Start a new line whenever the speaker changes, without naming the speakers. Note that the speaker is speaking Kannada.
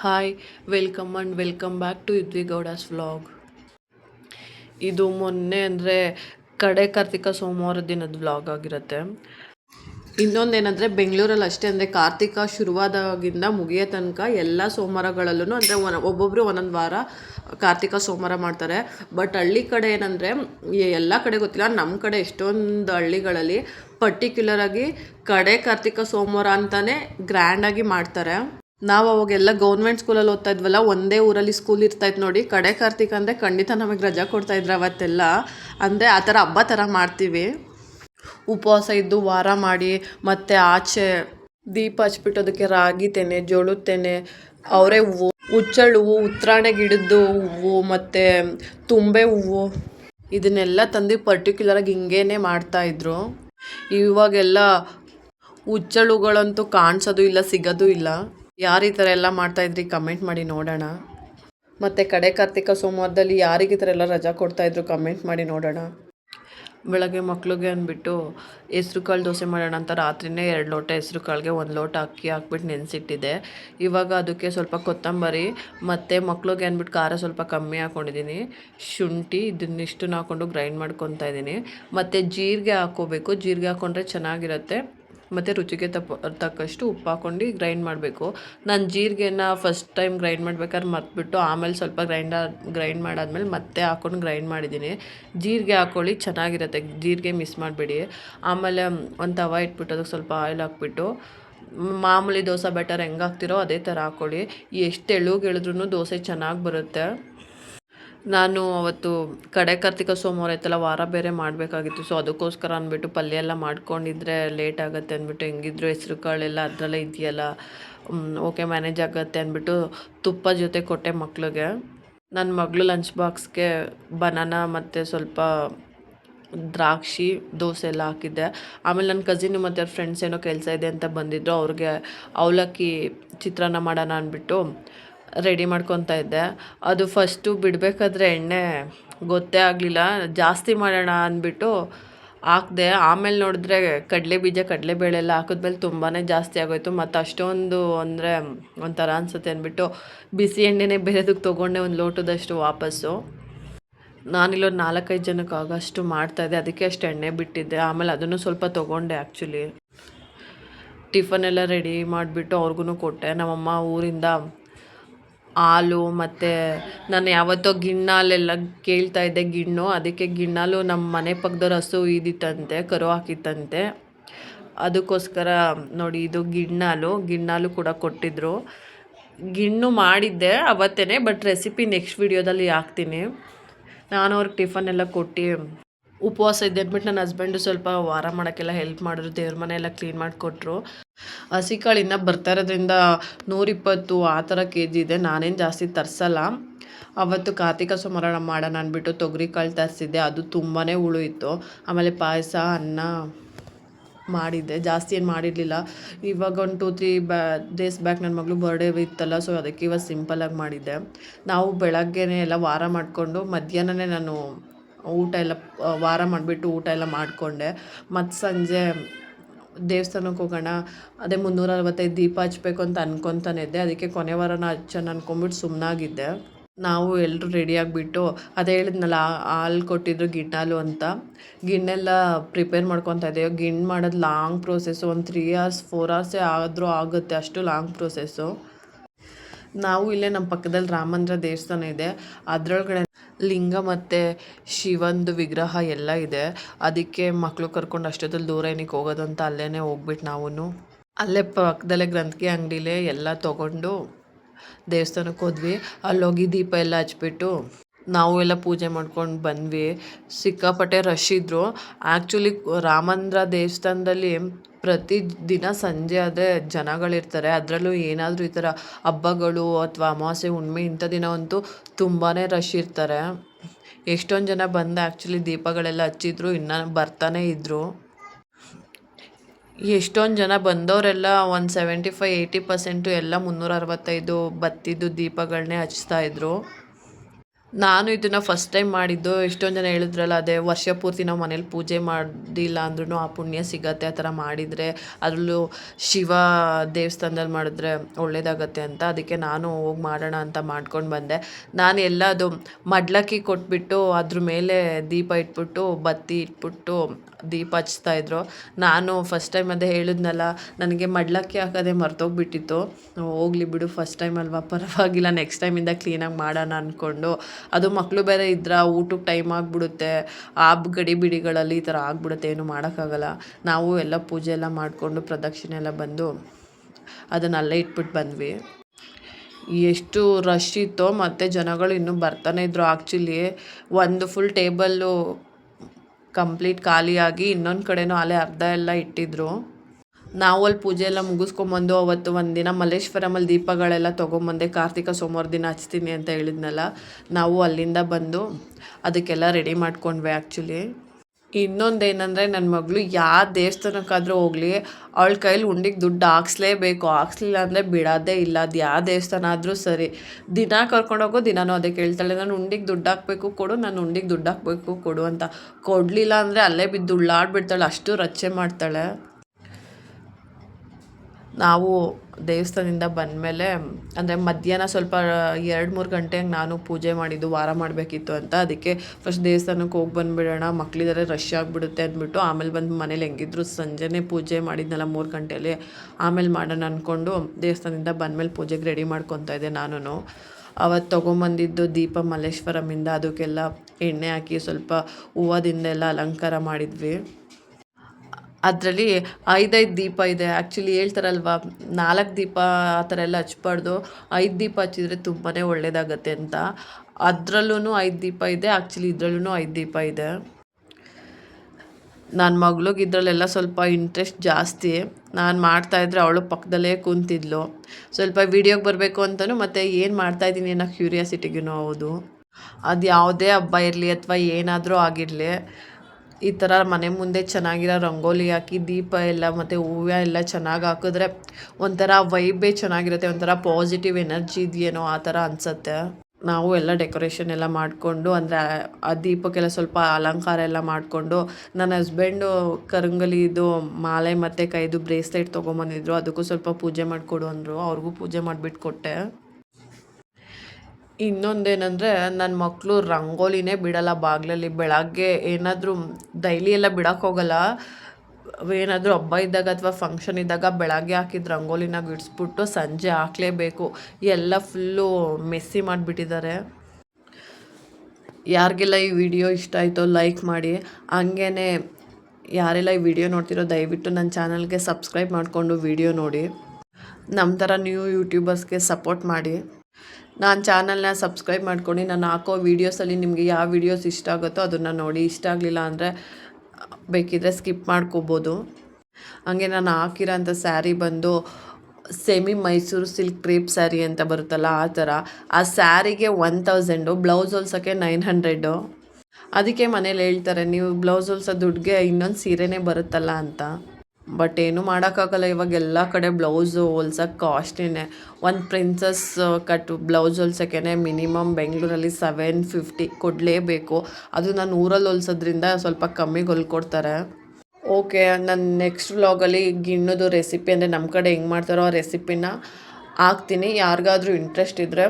Hi welcome and welcome back to ಇದ್ವಿ ಗೌಡಾಸ್ ವ್ಲಾಗ್ ಇದು ಮೊನ್ನೆ ಅಂದರೆ ಕಡೆ ಕಾರ್ತಿಕ ಸೋಮವಾರ ದಿನದ ವ್ಲಾಗ್ ಆಗಿರುತ್ತೆ. ಇನ್ನೊಂದೇನೆಂದರೆ ಬೆಂಗಳೂರಲ್ಲಿ ಅಷ್ಟೇ ಅಂದರೆ ಕಾರ್ತಿಕ ಶುರುವಾದಾಗಿಂದ ಮುಗಿಯೋ ತನಕ ಎಲ್ಲ ಸೋಮವಾರಗಳಲ್ಲೂ ಅಂದರೆ ಒಬ್ಬೊಬ್ಬರು ಒಂದೊಂದು ವಾರ ಕಾರ್ತಿಕ ಸೋಮವಾರ ಮಾಡ್ತಾರೆ. ಬಟ್ ಹಳ್ಳಿ ಕಡೆ ಏನಂದರೆ ಎಲ್ಲ ಕಡೆ ಗೊತ್ತಿಲ್ಲ ನಮ್ಮ ಕಡೆ ಎಷ್ಟೊಂದು ಹಳ್ಳಿಗಳಲ್ಲಿ ಪರ್ಟಿಕ್ಯುಲರಾಗಿ ಕಡೆ ಕಾರ್ತಿಕ ಸೋಮವಾರ ಅಂತಲೇ ಗ್ರ್ಯಾಂಡಾಗಿ ಮಾಡ್ತಾರೆ. ನಾವು ಅವಾಗೆಲ್ಲ ಗೌರ್ಮೆಂಟ್ ಸ್ಕೂಲಲ್ಲಿ ಓದ್ತಾ ಇದ್ವಲ್ಲ, ಒಂದೇ ಊರಲ್ಲಿ ಸ್ಕೂಲ್ ಇರ್ತಾಯಿತ್ತು ನೋಡಿ. ಕಡೆ ಕಾರ್ತಿಕ ಅಂದರೆ ಖಂಡಿತ ನಮಗೆ ರಜಾ ಕೊಡ್ತಾಯಿದ್ರು ಅವತ್ತೆಲ್ಲ. ಅಂದರೆ ಆ ಥರ ಹಬ್ಬ ಥರ ಮಾಡ್ತೀವಿ. ಉಪವಾಸ ಇದ್ದು ವಾರ ಮಾಡಿ, ಮತ್ತು ಆಚೆ ದೀಪ ಹಚ್ಬಿಟ್ಟು ಅದಕ್ಕೆ ರಾಗಿ ತೆನೆ, ಜೋಳದ ತೆನೆ, ಅವರೇ ಹೂವು ಹುಚ್ಚಳು ಹೂವು, ಉತ್ತರಾಣೆ ಗಿಡದ್ದು ಹೂವು, ಮತ್ತು ತುಂಬೆ ಹೂವು. ಇದನ್ನೆಲ್ಲ ತಂದು ಪರ್ಟಿಕ್ಯುಲರಾಗಿ ಹಿಂಗೇನೆ ಮಾಡ್ತಾಯಿದ್ರು ಇವಾಗೆಲ್ಲ ಹುಚ್ಚಳುಗಳಂತೂ ಕಾಣಿಸೋದು ಇಲ್ಲ, ಸಿಗೋದು ಇಲ್ಲ. ಯಾರು ಈ ಥರ ಎಲ್ಲ ಮಾಡ್ತಾಯಿದ್ರಿ ಕಮೆಂಟ್ ಮಾಡಿ ನೋಡೋಣ. ಮತ್ತು ಕಡೆ ಕಾರ್ತಿಕ ಸೋಮವಾರದಲ್ಲಿ ಯಾರಿಗೆ ಈ ಥರ ಎಲ್ಲ ರಜಾ ಕೊಡ್ತಾಯಿದ್ರು ಕಮೆಂಟ್ ಮಾಡಿ ನೋಡೋಣ. ಬೆಳಗ್ಗೆ ಮಕ್ಳಿಗೆ ಅಂದ್ಬಿಟ್ಟು, ಹೆಸ್ರು ಕಾಳು ದೋಸೆ ಮಾಡೋಣ ಅಂತ ರಾತ್ರಿನೇ ಎರಡು ಲೋಟ ಹೆಸ್ರು ಕಾಳಿಗೆ ಒಂದು ಲೋಟ ಅಕ್ಕಿ ಹಾಕ್ಬಿಟ್ಟು ನೆನೆಸಿಟ್ಟಿದ್ದೆ. ಇವಾಗ ಅದಕ್ಕೆ ಸ್ವಲ್ಪ ಕೊತ್ತಂಬರಿ, ಮತ್ತು ಮಕ್ಳಿಗೆ ಅಂದ್ಬಿಟ್ಟು ಖಾರ ಸ್ವಲ್ಪ ಕಮ್ಮಿ ಹಾಕ್ಕೊಂಡಿದ್ದೀನಿ ಶುಂಠಿ ಇದನ್ನಿಷ್ಟನ್ನು ಹಾಕ್ಕೊಂಡು ಗ್ರೈಂಡ್ ಮಾಡ್ಕೊತಾ ಇದ್ದೀನಿ ಮತ್ತು ಜೀರಿಗೆ ಹಾಕ್ಕೋಬೇಕು. ಜೀರಿಗೆ ಹಾಕ್ಕೊಂಡ್ರೆ ಚೆನ್ನಾಗಿರುತ್ತೆ. ಮತ್ತು ರುಚಿಗೆ ತಪ್ಪ ತಕ್ಕಷ್ಟು ಉಪ್ಪು ಹಾಕ್ಕೊಂಡು ಗ್ರೈಂಡ್ ಮಾಡಬೇಕು. ನಾನು ಜೀರಿಗೆನ ಫಸ್ಟ್ ಟೈಮ್ ಗ್ರೈಂಡ್ ಮಾಡ್ಬೇಕಾದ್ರೆ ಮರ್ತ್ಬಿಟ್ಟು ಆಮೇಲೆ ಸ್ವಲ್ಪ ಗ್ರೈಂಡ್ ಗ್ರೈಂಡ್ ಮಾಡಾದ್ಮೇಲೆ ಮತ್ತೆ ಹಾಕೊಂಡು ಗ್ರೈಂಡ್ ಮಾಡಿದ್ದೀನಿ. ಜೀರಿಗೆ ಹಾಕ್ಕೊಳ್ಳಿ ಚೆನ್ನಾಗಿರುತ್ತೆ. ಜೀರಿಗೆ ಮಿಸ್ ಮಾಡಬೇಡಿ. ಆಮೇಲೆ ಒಂದು ತವ ಇಟ್ಬಿಟ್ಟು ಅದಕ್ಕೆ ಸ್ವಲ್ಪ ಆಯಿಲ್ ಹಾಕ್ಬಿಟ್ಟು, ಮಾಮೂಲಿ ದೋಸೆ ಬೆಟರ್ ಹೆಂಗೆ ಹಾಕ್ತಿರೋ ಅದೇ ಥರ ಹಾಕ್ಕೊಳ್ಳಿ ಎಷ್ಟು ಎಳುಗೆ ಎಳಿದ್ರೂ ದೋಸೆ ಚೆನ್ನಾಗಿ ಬರುತ್ತೆ. ನಾನು ಅವತ್ತು ಕಡೆ ಕಾರ್ತಿಕ ಸೋಮವಾರ ಇತ್ತಲ್ಲ ವಾರ ಬೇರೆ ಮಾಡಬೇಕಾಗಿತ್ತು. ಸೊ ಅದಕ್ಕೋಸ್ಕರ ಅಂದ್ಬಿಟ್ಟು ಪಲ್ಯ ಎಲ್ಲ ಮಾಡ್ಕೊಂಡಿದ್ರೆ ಲೇಟ್ ಆಗುತ್ತೆ ಅಂದ್ಬಿಟ್ಟು, ಹೆಂಗಿದ್ರು ಹೆಸ್ರು ಕಾಳೆಲ್ಲ ಅದರಲ್ಲೇ ಇದೆಯಲ್ಲ ಓಕೆ ಮ್ಯಾನೇಜ್ ಆಗುತ್ತೆ ಅಂದ್ಬಿಟ್ಟು ತುಪ್ಪ ಜೊತೆ ಕೊಟ್ಟೆ ಮಕ್ಳಿಗೆ. ನನ್ನ ಮಗಳು ಲಂಚ್ ಬಾಕ್ಸ್ಗೆ ಬನಾನ ಮತ್ತು ಸ್ವಲ್ಪ ದ್ರಾಕ್ಷಿ ದೋಸೆ ಎಲ್ಲ ಹಾಕಿದ್ದೆ. ಆಮೇಲೆ ನನ್ನ ಕಸಿನ್ ಮತ್ತು ಅವ್ರ ಫ್ರೆಂಡ್ಸ್ ಏನೋ ಕೆಲಸ ಇದೆ ಅಂತ ಬಂದಿದ್ದರು ಅವ್ರಿಗೆ ಅವಲಕ್ಕಿ ಚಿತ್ರಾನ್ನ ಮಾಡೋಣ ಅಂದ್ಬಿಟ್ಟು ರೆಡಿ ಮಾಡ್ಕೊತಾ ಇದ್ದೆ. ಅದು ಫಸ್ಟು ಬಿಡಬೇಕಾದ್ರೆ ಎಣ್ಣೆ ಗೊತ್ತೇ ಆಗಲಿಲ್ಲ. ಜಾಸ್ತಿ ಮಾಡೋಣ ಅಂದ್ಬಿಟ್ಟು ಹಾಕ್ದೆ. ಆಮೇಲೆ ನೋಡಿದ್ರೆ ಕಡಲೆ ಬೀಜ ಕಡಲೆಬೇಳೆ ಎಲ್ಲ ಹಾಕಿದ್ಮೇಲೆ ತುಂಬಾ ಜಾಸ್ತಿ ಆಗೋಯ್ತು. ಮತ್ತು ಅಷ್ಟೊಂದು ಅಂದರೆ ಒಂಥರ ಅನಿಸುತ್ತೆ ಅಂದ್ಬಿಟ್ಟು ಬಿಸಿ ಎಣ್ಣೆನೇ ಬೇರೆದಕ್ಕೆ ತೊಗೊಂಡೆ ಒಂದು ಲೋಟದಷ್ಟು ವಾಪಸ್ಸು. ನಾನಿಲ್ಲೊಂದು ನಾಲ್ಕೈದು ಜನಕ್ಕೆ ಆಗೋಷ್ಟು ಮಾಡ್ತಾಯಿದ್ದೆ ಅದಕ್ಕೆ ಅಷ್ಟು ಎಣ್ಣೆ ಬಿಟ್ಟಿದ್ದೆ. ಆಮೇಲೆ ಅದನ್ನು ಸ್ವಲ್ಪ ತೊಗೊಂಡೆ ಆ್ಯಕ್ಚುಲಿ ಟಿಫನ್ ಎಲ್ಲ ರೆಡಿ ಮಾಡಿಬಿಟ್ಟು ಅವ್ರಿಗೂ ಕೊಟ್ಟೆ. ನಮ್ಮಮ್ಮ ಊರಿಂದ ಹಾಲು ಮತ್ತು ನಾನು ಯಾವತ್ತೋ ಗಿಣ್ಣಾಲೆಲ್ಲ ಕೇಳ್ತಾ ಇದ್ದೆ ಗಿಣ್ಣು. ಅದಕ್ಕೆ ಗಿಣ್ಣಾಲು ನಮ್ಮ ಮನೆ ಪಕ್ದವ್ರ ಹಸು ಇದ್ದಿತ್ತಂತೆ ಕರು ಹಾಕಿತ್ತಂತೆ. ಅದಕ್ಕೋಸ್ಕರ ನೋಡಿ ಇದು ಗಿಣ್ಣಾಲು ಗಿಣ್ಣಾಲು ಕೂಡ ಕೊಟ್ಟಿದ್ದರು ಗಿಣ್ಣು ಮಾಡಿದ್ದೆ ಅವತ್ತೇ ಬಟ್ ರೆಸಿಪಿ ನೆಕ್ಸ್ಟ್ ವೀಡಿಯೋದಲ್ಲಿ ಹಾಕ್ತೀನಿ. ನಾನು ಅವ್ರಿಗೆ ಟಿಫನ್ ಎಲ್ಲ ಕೊಟ್ಟು ಉಪವಾಸ ಇದ್ದೆ ಅಂದ್ಬಿಟ್ಟು ನನ್ನ ಹಸ್ಬೆಂಡು ಸ್ವಲ್ಪ ವಾರ ಮಾಡೋಕ್ಕೆಲ್ಲ ಹೆಲ್ಪ್ ಮಾಡಿದ್ರು, ದೇವ್ರ ಮನೆ ಎಲ್ಲ ಕ್ಲೀನ್ ಮಾಡಿಕೊಟ್ರು. ಹಸಿ ಕಾಳು ಇನ್ನೂ ಬರ್ತಾ ಇರೋದ್ರಿಂದ ನೂರಿಪ್ಪತ್ತು ಆ ಥರ ಕೆ ಜಿ ಇದೆ. ನಾನೇನು ಜಾಸ್ತಿ ತರಿಸಲ್ಲ. ಅವತ್ತು ಕಾರ್ತಿಕ ಸೋಮವಾರ ಮಾಡೋಣ ಅಂದ್ಬಿಟ್ಟು ತೊಗರಿ ಕಾಳು ತರಿಸಿದ್ದೆ. ಅದು ತುಂಬಾ ಹುಳು ಇತ್ತು ಆಮೇಲೆ ಪಾಯಸ, ಅನ್ನ ಮಾಡಿದ್ದೆ. ಜಾಸ್ತಿ ಏನು ಮಾಡಿರಲಿಲ್ಲ. ಇವಾಗ ಒಂದು ಟೂ ತ್ರೀ ಬ್ಯಾ ಡೇಸ್ ಬ್ಯಾಕ್ ನನ್ನ ಮಗಳು ಬರ್ಡೇ ಇತ್ತಲ್ಲ ಸೊ ಅದಕ್ಕೆ ಇವಾಗ ಸಿಂಪಲಾಗಿ ಮಾಡಿದ್ದೆ. ನಾವು ಬೆಳಗ್ಗೆನೇ ಎಲ್ಲ ವಾರ ಮಾಡಿಕೊಂಡು, ಮಧ್ಯಾಹ್ನನೇ ನಾನು ಊಟ ಎಲ್ಲ, ವಾರ ಮಾಡಿಬಿಟ್ಟು ಊಟ ಎಲ್ಲ ಮಾಡಿಕೊಂಡೆ. ಮತ್ತು ಸಂಜೆ ದೇವಸ್ಥಾನಕ್ಕೆ ಹೋಗೋಣ, ಅದೇ ಮುನ್ನೂರ ಅರವತ್ತೈದು ದೀಪ ಹಚ್ಬೇಕು ಅಂತ ಅನ್ಕೊತಾನೆ ಇದ್ದೆ. ಅದಕ್ಕೆ ಕೊನೆ ವಾರನ ಹಚ್ಚೋಣ ಅನ್ಕೊಂಬಿಟ್ಟು ಸುಮ್ಮನಾಗಿದ್ದೆ ನಾವು ಎಲ್ಲರೂ ರೆಡಿಯಾಗಿಬಿಟ್ಟು ಅದೇ ಹೇಳಿದ್ನಲ್ಲ, ಹಾಲು ಕೊಟ್ಟಿದ್ರು ಗಿಣ್ಣಾಲು ಅಂತ. ಗಿಣ್ಣೆಲ್ಲ ಪ್ರಿಪೇರ್ ಮಾಡ್ಕೊತಾ ಇದ್ದೇವೆ ಗಿಣ್ಣು ಮಾಡೋದು ಲಾಂಗ್ ಪ್ರೋಸೆಸ್ಸು ಒಂದು ತ್ರೀ ಅವರ್ಸ್ ಫೋರ್ ಅವರ್ಸೇ ಆದರೂ ಆಗುತ್ತೆ ಅಷ್ಟು ಲಾಂಗ್ ಪ್ರೋಸೆಸ್ಸು ನಾವು ಇಲ್ಲೇ ನಮ್ಮ ಪಕ್ಕದಲ್ಲಿ ರಾಮಂದ್ರ ದೇವಸ್ಥಾನ ಇದೆ. ಅದರೊಳಗಡೆ ಲಿಂಗ ಮತ್ತು ಶಿವಂದು ವಿಗ್ರಹ ಎಲ್ಲ ಇದೆ. ಅದಕ್ಕೆ ಮಕ್ಕಳು ಕರ್ಕೊಂಡು ಅಷ್ಟೊತ್ತಲ್ಲಿ ದೂರ ಏನಕ್ಕೆ ಅಂತ ಅಲ್ಲೇ ಹೋಗ್ಬಿಟ್ಟು ನಾವು ಅಲ್ಲೇ ಪಕ್ಕದಲ್ಲೇ ಗ್ರಂಥಿಗೆ ಅಂಗಡಿಲೇ ಎಲ್ಲ ತೊಗೊಂಡು ದೇವಸ್ಥಾನಕ್ಕೆ ಹೋದ್ವಿ. ಅಲ್ಲೋಗಿ ದೀಪ ಎಲ್ಲ ಹಚ್ಬಿಟ್ಟು ನಾವು ಎಲ್ಲ ಪೂಜೆ ಮಾಡ್ಕೊಂಡು ಬಂದ್ವಿ. ಸಿಕ್ಕಾಪಟ್ಟೆ ರಶ್ ಇದ್ದರು ಆ್ಯಕ್ಚುಲಿ ರಾಮಂದ್ರ ದೇವಸ್ಥಾನದಲ್ಲಿ ಪ್ರತಿ ದಿನ ಸಂಜೆ ಆದರೆ ಜನಗಳಿರ್ತಾರೆ. ಅದರಲ್ಲೂ ಏನಾದರೂ ಈ ಥರ ಹಬ್ಬಗಳು ಅಥವಾ ಅಮಾವಾಸ್ಯೆ, ಹುಣ್ಣಿಮೆ ಇಂಥ ದಿನ ಅಂತೂ ತುಂಬಾ ರಶ್ ಇರ್ತಾರೆ. ಎಷ್ಟೊಂದು ಜನ ಬಂದು ಆ್ಯಕ್ಚುಲಿ ದೀಪಗಳೆಲ್ಲ ಹಚ್ಚಿದ್ರು, ಇನ್ನೂ ಬರ್ತಾನೆ ಇದ್ದರು ಎಷ್ಟೊಂದು ಜನ ಬಂದವರೆಲ್ಲ ಒಂದು ಸೆವೆಂಟಿ ಫೈವ್ ಏಯ್ಟಿ ಪರ್ಸೆಂಟು ಎಲ್ಲ ಮುನ್ನೂರ ಅರವತ್ತೈದು ಬತ್ತಿದ್ದು ದೀಪಗಳನ್ನೇ ಹಚ್ತಾ ಇದ್ರು. ನಾನು ಇದನ್ನು ಫಸ್ಟ್ ಟೈಮ್ ಮಾಡಿದ್ದು, ಎಷ್ಟೊಂದು ಜನ ಹೇಳಿದ್ರಲ್ಲ, ಅದೇ ವರ್ಷ ಪೂರ್ತಿ ನಾವು ಮನೇಲಿ ಪೂಜೆ ಮಾಡಿಲ್ಲ ಅಂದ್ರೂ ಆ ಪುಣ್ಯ ಸಿಗತ್ತೆ, ಆ ಥರ ಮಾಡಿದರೆ, ಅದರಲ್ಲೂ ಶಿವ ದೇವಸ್ಥಾನದಲ್ಲಿ ಮಾಡಿದ್ರೆ ಒಳ್ಳೇದಾಗತ್ತೆ ಅಂತ, ಅದಕ್ಕೆ ನಾನು ಹೋಗಿ ಮಾಡೋಣ ಅಂತ ಮಾಡ್ಕೊಂಡು ಬಂದೆ. ನಾನು ಎಲ್ಲ ಅದು ಮಡ್ಲಕ್ಕಿ ಕೊಟ್ಬಿಟ್ಟು, ಅದ್ರ ಮೇಲೆ ದೀಪ ಇಟ್ಬಿಟ್ಟು, ಬತ್ತಿ ಇಟ್ಬಿಟ್ಟು ದೀಪ ಹಚ್ತಾ ಇದ್ರು. ನಾನು ಫಸ್ಟ್ ಟೈಮ್ ಅದೇ ಹೇಳಿದ್ನಲ್ಲ, ನನಗೆ ಮಡ್ಲಕ್ಕಿ ಹಾಕೋದೇ ಮರ್ತೋಗ್ಬಿಟ್ಟಿತ್ತು. ಹೋಗ್ಲಿ ಬಿಡು ಫಸ್ಟ್ ಟೈಮ್ ಅಲ್ವಾ, ಪರವಾಗಿಲ್ಲ ನೆಕ್ಸ್ಟ್ ಟೈಮಿಂದ ಕ್ಲೀನಾಗಿ ಮಾಡೋಣ ಅಂದ್ಕೊಂಡು ಅದು ಮಕ್ಕಳು ಬೇರೆ ಇದ್ರೆ ಊಟಕ್ಕೆ ಟೈಮ್ ಆಗಿಬಿಡುತ್ತೆ. ಆ ಗಡಿ ಬಿಡಿಗಳಲ್ಲಿ ಈ ಥರ ಆಗಿಬಿಡುತ್ತೆ. ಏನು ಮಾಡೋಕ್ಕಾಗಲ್ಲ. ನಾವು ಎಲ್ಲ ಪೂಜೆ ಎಲ್ಲ ಮಾಡಿಕೊಂಡು ಪ್ರದಕ್ಷಿಣೆ ಎಲ್ಲ ಬಂದು ಅದನ್ನು ಅಲ್ಲೇ ಇಟ್ಬಿಟ್ಟು ಬಂದ್ವಿ. ಎಷ್ಟು ರಶ್ ಇತ್ತೋ ಮತ್ತು ಜನಗಳು ಇನ್ನೂ ಬರ್ತಾನೆ ಇದ್ದರು ಆ್ಯಕ್ಚುಲಿ ಒಂದು ಫುಲ್ ಟೇಬಲ್ಲು ಕಂಪ್ಲೀಟ್ ಖಾಲಿಯಾಗಿ ಇನ್ನೊಂದು ಕಡೆನೂ ಅಲ್ಲೇ ಅರ್ಧ ಎಲ್ಲ ಇಟ್ಟಿದ್ರು. ನಾವು ಅಲ್ಲಿ ಪೂಜೆ ಎಲ್ಲ ಮುಗಿಸ್ಕೊಂಬಂದು ಅವತ್ತು ಒಂದಿನ ಮಲ್ಲೇಶ್ವರಮಲ್ಲಿ ದೀಪಗಳೆಲ್ಲ ತೊಗೊಂಬಂದೆ ಕಾರ್ತಿಕ ಸೋಮವಾರ ದಿನ ಹಚ್ತೀನಿ ಅಂತ ಹೇಳಿದ್ನಲ್ಲ, ನಾವು ಅಲ್ಲಿಂದ ಬಂದು ಅದಕ್ಕೆಲ್ಲ ರೆಡಿ ಮಾಡ್ಕೊಂಡ್ವಿ ಆ್ಯಕ್ಚುಲಿ ಇನ್ನೊಂದೇನಂದರೆ ನನ್ನ ಮಗಳು ಯಾವ ದೇವಸ್ಥಾನಕ್ಕಾದರೂ ಹೋಗಲಿ, ಅವಳ ಕೈಲಿ ಉಂಡಿಗೆ ದುಡ್ಡು ಹಾಕ್ಸ್ಲೇಬೇಕು. ಹಾಕ್ಸ್ಲಿಲ್ಲ ಅಂದರೆ ಬಿಡೋದೇ ಇಲ್ಲ. ಅದು ಯಾವ ದೇವಸ್ಥಾನ ಆದರೂ ಸರಿ. ದಿನ ಕರ್ಕೊಂಡೋಗೋ ದಿನಾನೂ ಅದೇ ಕೇಳ್ತಾಳೆ. ನಾನು ಉಂಡಿಗೆ ದುಡ್ಡು ಹಾಕಬೇಕು ಕೊಡು, ನಾನು ಉಂಡಿಗೆ ದುಡ್ಡು ಹಾಕಬೇಕು ಕೊಡು ಅಂತ. ಕೊಡಲಿಲ್ಲ ಅಂದರೆ ಅಲ್ಲೇ ಬಿದ್ದು ಉಳ್ಳಾಡ್ಬಿಡ್ತಾಳೆ. ಅಷ್ಟು ರಚ್ಚೆ ಮಾಡ್ತಾಳೆ. ನಾವು ದೇವಸ್ಥಾನದಿಂದ ಬಂದಮೇಲೆ, ಅಂದರೆ ಮಧ್ಯಾಹ್ನ ಸ್ವಲ್ಪ ಎರಡು ಮೂರು ಗಂಟೆಗೆ ನಾನು ಪೂಜೆ ಮಾಡಿದ್ದು, ವಾರ ಮಾಡಬೇಕಿತ್ತು ಅಂತ. ಅದಕ್ಕೆ ಫಸ್ಟ್ ದೇವಸ್ಥಾನಕ್ಕೆ ಹೋಗಿ ಬಂದುಬಿಡೋಣ ಮಕ್ಕಳಿದ್ದಾರೆ ರಶ್ ಆಗಿಬಿಡುತ್ತೆ ಅಂದ್ಬಿಟ್ಟು, ಆಮೇಲೆ ಬಂದು ಮನೇಲಿ ಹೆಂಗಿದ್ರು ಸಂಜೆನೇ ಪೂಜೆ ಮಾಡಿದ್ನಲ್ಲ ಮೂರು ಗಂಟೆಯಲ್ಲಿ ಆಮೇಲೆ ಮಾಡೋಣ ಅಂದ್ಕೊಂಡು ದೇವಸ್ಥಾನದಿಂದ ಬಂದಮೇಲೆ ಪೂಜೆಗೆ ರೆಡಿ ಮಾಡ್ಕೊತಾ ಇದ್ದೆ ನಾನು ಅವತ್ತು ತೊಗೊಂಬಂದಿದ್ದು ದೀಪ ಮಲ್ಲೇಶ್ವರಮಿಂದ ಅದಕ್ಕೆಲ್ಲ ಎಣ್ಣೆ ಹಾಕಿ ಸ್ವಲ್ಪ ಹೂವದಿಂದ ಎಲ್ಲ ಅಲಂಕಾರ ಮಾಡಿದ್ವಿ. ಅದರಲ್ಲಿ ಐದೈದು ದೀಪ ಇದೆ. ಆ್ಯಕ್ಚುಲಿ ಹೇಳ್ತಾರಲ್ವ, ನಾಲ್ಕು ದೀಪ ಆ ಥರ ಎಲ್ಲ ಹಚ್ಬಾರ್ದು. ಐದು ದೀಪ ಹಚ್ಚಿದ್ರೆ ತುಂಬಾ ಒಳ್ಳೆಯದಾಗತ್ತೆ ಅಂತ. ಅದರಲ್ಲೂ ಐದು ದೀಪ ಇದೆ. ಆ್ಯಕ್ಚುಲಿ ಇದರಲ್ಲೂ ಐದು ದೀಪ ಇದೆ. ನನ್ನ ಮಗ್ಳಿಗೆ ಇದರಲ್ಲೆಲ್ಲ ಸ್ವಲ್ಪ ಇಂಟ್ರೆಸ್ಟ್ ಜಾಸ್ತಿ. ನಾನು ಮಾಡ್ತಾಯಿದ್ರೆ ಅವಳು ಪಕ್ಕದಲ್ಲೇ ಕೂತಿದ್ಲು. ಸ್ವಲ್ಪ ವೀಡಿಯೋಗೆ ಬರಬೇಕು ಅಂತಲೂ ಮತ್ತು ಏನು ಮಾಡ್ತಾಯಿದ್ದೀನಿ ಅನ್ನೋ ಕ್ಯೂರಿಯಾಸಿಟಿಗೂ ಹೌದು. ಅದು ಯಾವುದೇ ಹಬ್ಬ ಇರಲಿ ಅಥವಾ ಏನಾದರೂ ಆಗಿರಲಿ ಈ ಥರ ಮನೆ ಮುಂದೆ ಚೆನ್ನಾಗಿರೋ ರಂಗೋಲಿ ಹಾಕಿ, ದೀಪ ಎಲ್ಲ ಮತ್ತು ಹೂವು ಎಲ್ಲ ಚೆನ್ನಾಗಿ ಹಾಕಿದ್ರೆ ಒಂಥರ ವೈಬೇ ಚೆನ್ನಾಗಿರುತ್ತೆ, ಒಂಥರ ಪಾಸಿಟಿವ್ ಎನರ್ಜಿ ಇದೆಯೇನೋ ಆ ಥರ ಅನಿಸತ್ತೆ. ನಾವು ಎಲ್ಲ ಡೆಕೋರೇಷನ್ ಎಲ್ಲ ಮಾಡಿಕೊಂಡು, ಅಂದರೆ ಆ ದೀಪಕ್ಕೆಲ್ಲ ಸ್ವಲ್ಪ ಅಲಂಕಾರ ಎಲ್ಲ ಮಾಡಿಕೊಂಡು, ನನ್ನ ಹಸ್ಬೆಂಡು ಕರಂಗಲಿದು ಮಾಲೆ ಮತ್ತು ಕೈದು ಬ್ರೇಸ್ಲೆಟ್ ತೊಗೊಂಬಂದಿದ್ರು, ಅದಕ್ಕೂ ಸ್ವಲ್ಪ ಪೂಜೆ ಮಾಡಿಕೊಡು ಅಂದರು, ಅವ್ರಿಗೂ ಪೂಜೆ ಮಾಡಿಬಿಟ್ಟು ಕೊಟ್ಟೆ ಇನ್ನೊಂದೇನಂದರೆ ನನ್ನ ಮಕ್ಕಳು ರಂಗೋಲಿನೇ ಬಿಡಲ್ಲ, ಬಾಗಿಲಲ್ಲಿ. ಬೆಳಗ್ಗೆ ಏನಾದರೂ ಡೈಲಿ ಎಲ್ಲ ಬಿಡಕ್ಕೆ ಹೋಗಲ್ಲ. ಏನಾದರೂ ಹಬ್ಬ ಇದ್ದಾಗ ಅಥವಾ ಫಂಕ್ಷನ್ ಇದ್ದಾಗ ಬೆಳಗ್ಗೆ ಹಾಕಿದ ರಂಗೋಲಿನ ಬಿಡಿಸ್ಬಿಟ್ಟು ಸಂಜೆ ಹಾಕಲೇಬೇಕು. ಎಲ್ಲ ಫುಲ್ಲು ಮೆಸ್ಸಿ ಮಾಡಿಬಿಟ್ಟಿದ್ದಾರೆ. ಯಾರಿಗೆಲ್ಲ ಈ ವಿಡಿಯೋ ಇಷ್ಟ ಆಯಿತೋ ಲೈಕ್ ಮಾಡಿ. ಹಂಗೇ ಯಾರೆಲ್ಲ ಈ ವಿಡಿಯೋ ನೋಡ್ತಿರೋ ದಯವಿಟ್ಟು ನನ್ನ ಚಾನಲ್ಗೆ ಸಬ್ಸ್ಕ್ರೈಬ್ ಮಾಡಿಕೊಂಡು ವಿಡಿಯೋ ನೋಡಿ. ನಮ್ಮ ಥರ ನ್ಯೂ ಯೂಟ್ಯೂಬರ್ಸ್ಗೆ ಸಪೋರ್ಟ್ ಮಾಡಿ. ನಾನು ಚಾನಲ್ನ ಸಬ್ಸ್ಕ್ರೈಬ್ ಮಾಡ್ಕೊಂಡು ನಾನು ಹಾಕೋ ವೀಡಿಯೋಸಲ್ಲಿ ನಿಮಗೆ ಯಾವ ವೀಡಿಯೋಸ್ ಇಷ್ಟ ಆಗುತ್ತೋ ಅದನ್ನು ನೋಡಿ. ಇಷ್ಟ ಆಗಲಿಲ್ಲ ಅಂದರೆ ಬೇಕಿದ್ದರೆ ಸ್ಕಿಪ್ ಮಾಡ್ಕೋಬೋದು. ಹಾಗೆ ನಾನು ಹಾಕಿರೋಂಥ ಸ್ಯಾರಿ ಬಂದು semi Mysuru silk crepe sari ಅಂತ ಬರುತ್ತಲ್ಲ ಆ ಥರ. ಆ ಸ್ಯಾರಿಗೆ ಒನ್ ತೌಸಂಡು, ಬ್ಲೌಸ್ ಹೊಲ್ಸೋಕ್ಕೆ ನೈನ್ ಹಂಡ್ರೆಡು. ಅದಕ್ಕೆ ಮನೇಲಿ ಹೇಳ್ತಾರೆ, ನೀವು ಬ್ಲೌಸ್ ಹೊಲ್ಸೋ ದುಡ್ಡಿಗೆ ಇನ್ನೊಂದು ಸೀರೆನೇ ಬರುತ್ತಲ್ಲ ಅಂತ. ಬಟ್ ಏನು ಮಾಡೋಕ್ಕಾಗಲ್ಲ. ಇವಾಗ ಎಲ್ಲ ಕಡೆ ಬ್ಲೌಸು ಹೊಲ್ಸೋಕ್ಕೆ ಕಾಸ್ಟ್ಲಿನೇ ಒಂದು ಪ್ರಿನ್ಸಸ್ ಕಟ್ ಬ್ಲೌಸ್ ಹೊಲ್ಸೋಕ್ಕೆ ಮಿನಿಮಮ್ ಬೆಂಗಳೂರಲ್ಲಿ ಸೆವೆನ್ ಫಿಫ್ಟಿ ಕೊಡಲೇಬೇಕು. ಅದು ನಾನು ಊರಲ್ಲಿ ಹೊಲ್ಸೋದ್ರಿಂದ ಸ್ವಲ್ಪ ಕಮ್ಮಿಗೆ ಹೊಲ್ಕೊಡ್ತಾರೆ. ಓಕೆ ನನ್ನ ನೆಕ್ಸ್ಟ್ ವ್ಲಾಗಲ್ಲಿ ಗಿಣ್ಣದು ರೆಸಿಪಿ ಅಂದರೆ ನಮ್ಮ ಕಡೆ ಹೆಂಗೆ ಮಾಡ್ತಾರೋ ಆ ರೆಸಿಪಿನ ಹಾಕ್ತೀನಿ. ಯಾರಿಗಾದ್ರೂ ಇಂಟ್ರೆಸ್ಟ್ ಇದ್ದರೆ